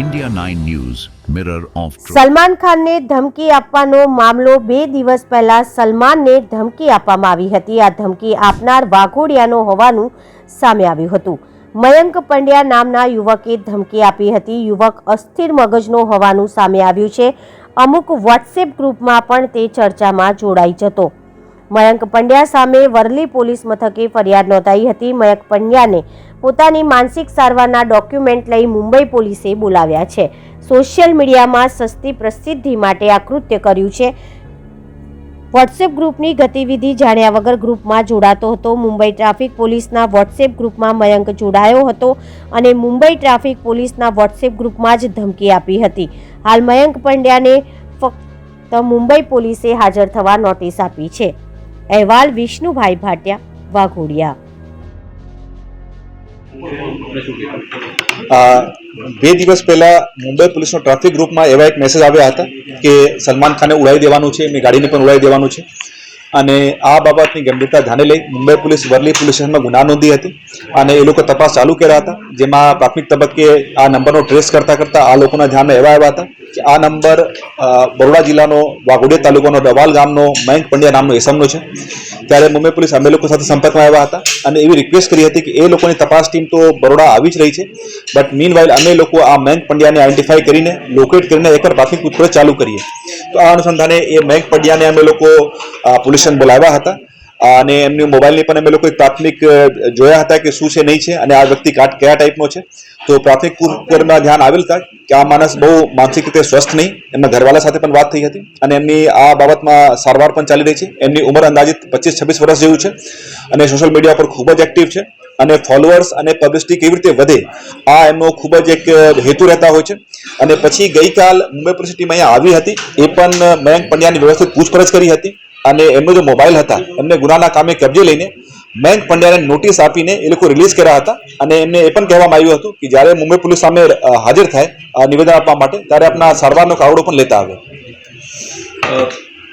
India 9 News, Mirror of Salman ખાનને ધમકી આપવાનો મામલો બે દિવસ પહેલા સલમાનને ધમકી આપવામાં આવી હતી. આ ધમકી આપનાર વાઘોડિયાનો હોવાનું સામે આવ્યું હતું. મયંક પંડ્યા નામના યુવકે ધમકી આપી હતી. યુવક અસ્થિર મગજનો હોવાનું સામે આવ્યું છે. અમુક વોટ્સએપ ગ્રુપમાં પણ તે ચર્ચામાં જોડાઈ જતો. મયંક પંડ્યા સામે વરલી પોલીસ મથકે ફરિયાદ નોંધાઈ હતી. મયંક પંડ્યાને પોતાની માનસિક સારવારના ડોક્યુમેન્ટ લઈ મુંબઈ પોલીસે બોલાવ્યા છે. સોશિયલ મીડિયામાં સસ્તી પ્રસિદ્ધિ માટે આ કૃત્ય કર્યું છે. વોટ્સએપ ગ્રુપની ગતિવિધિ જાણ્યા વગર ગ્રુપમાં જોડાતો હતો. મુંબઈ ટ્રાફિક પોલીસના વોટ્સએપ ગ્રુપમાં મયંક જોડાયો હતો અને મુંબઈ ટ્રાફિક પોલીસના વોટ્સએપ ગ્રુપમાં જ ધમકી આપી હતી. હાલ મયંક પંડ્યાને ફક્ત મુંબઈ પોલીસે હાજર થવા નોટિસ આપી છે. અહેવાલ વિષ્ણુભાઈ ભાટિયા, વાઘોડિયા. બે દિવસ પહેલા મુંબઈ પોલીસનો ટ્રાફિક ગ્રુપમાં એવા એક મેસેજ આવ્યા હતા કે સલમાન ખાને ઉડાવી દેવાનું છે એમની ગાડીને પણ ઉડાવી દેવાનું છે. અને આ બાબતની ગંભીરતા ધ્યાને લઈ મુંબઈ પોલીસ વરલી પોલીસ સ્ટેશનમાં ગુના નોંધી હતી અને એ લોકો તપાસ ચાલુ કર્યા હતા, જેમાં પ્રાથમિક તબક્કે આ નંબરનો ટ્રેસ કરતા કરતા આ લોકોના ધ્યાનમાં એવા આવ્યા હતા કે આ નંબર બરોડા જિલ્લાનો વાઘોડિયા તાલુકાનો ડવાલ ગામનો મયંક પંડ્યા નામનો એસમનો છે. ત્યારે મુંબઈ પોલીસ અમે લોકો સાથે સંપર્કમાં આવ્યા હતા અને એવી રિક્વેસ્ટ કરી હતી કે એ લોકોની તપાસ ટીમ તો બરોડા આવી જ રહી છે, બટ મીન વાઇલ અમે લોકો આ મયંક પંડ્યાને આઈડેન્ટિફાઈ કરીને લોકેટ કરીને એકવાર પ્રાથમિક પૂછપરછ ચાલુ કરીએ. તો આ અનુસંધાને એ મયંક પંડ્યાને અમે લોકો પોલીસ સ્ટેશન બોલાવ્યા હતા. અને એમની મોબાઈલની પણ અમે લોકો પ્રાથમિક જોયા હતા કે શું છે, નહીં છે. અને આ વ્યક્તિ કાટ કયા ટાઈપનો છે. તો પ્રાથમિક પૂછપરછમાં ધ્યાન આવેલ હતા કે આ માણસ બહુ માનસિક રીતે સ્વસ્થ નહીં. એમના ઘરવાળા સાથે પણ વાત થઈ હતી. અને એમની આ બાબતમાં સારવાર પણ ચાલી રહી છે. એમની ઉંમર અંદાજિત પચીસ છવ્વીસ વર્ષ જેવું છે. અને સોશિયલ મીડિયા પર ખૂબ જ એક્ટિવ છે. અને ફોલોઅર્સ અને પબ્લિસિટી કેવી રીતે વધે, આ એમનો ખૂબ જ એક હેતુ રહેતા હોય છે. અને પછી ગઈકાલ મુંબઈ પ્રસિટીમાં અહીંયા આવી હતી. એ પણ મયંક પંડ્યાની વ્યવસ્થિત પૂછપરછ કરી હતી. અને એમનો જે મોબાઈલ હતા, એમને ગુનાના કામે કબજે લઈને મયંક પંડ્યાને નોટિસ આપીને એ લોકો રિલીઝ કર્યા હતા. અને એમને એ પણ કહેવામાં આવ્યું હતું કે જ્યારે મુંબઈ પોલીસ સામે હાજર થાય નિવેદન આપવા માટે, ત્યારે આપના સારવારનો કાવડો પણ લેતા આવે